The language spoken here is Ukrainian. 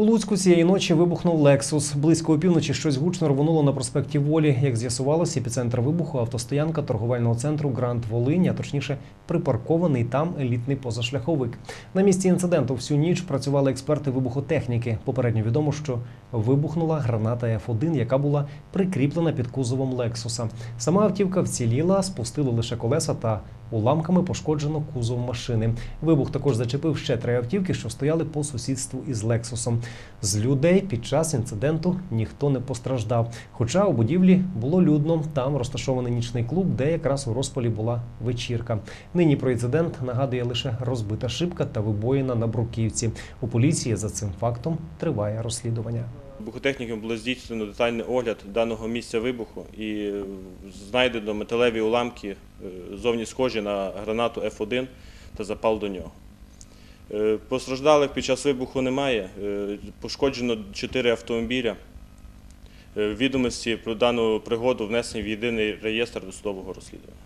У Луцьку цієї ночі вибухнув Лексус. Близько опівночі щось гучно рвонуло на проспекті Волі. Як з'ясувалося, епіцентр вибуху автостоянка торговельного центру Гранд Волинь, а точніше припаркований там елітний позашляховик. На місці інциденту всю ніч працювали експерти вибухотехніки. Попередньо відомо, що вибухнула граната F1, яка була прикріплена під кузовом Лексуса. Сама автівка вціліла, спустили лише колеса та уламками пошкоджено кузов машини. Вибух також зачепив ще три автівки, що стояли по сусідству із Лексусом. З людей під час інциденту ніхто не постраждав. Хоча у будівлі було людно. Там розташований нічний клуб, де якраз у розпалі була вечірка. Нині про інцидент нагадує лише розбита шибка та вибоїна на бруківці. У поліції за цим фактом триває розслідування. Вибухотехнікам було здійснено детальний огляд даного місця вибуху і е, знайдено металеві уламки, е, зовні схожі на гранату F1 та запал до нього. Е, Постраждалих під час вибуху немає. Е, Пошкоджено 4 автомобіля. Е, Відомості про дану пригоду внесені в єдиний реєстр досудового розслідування.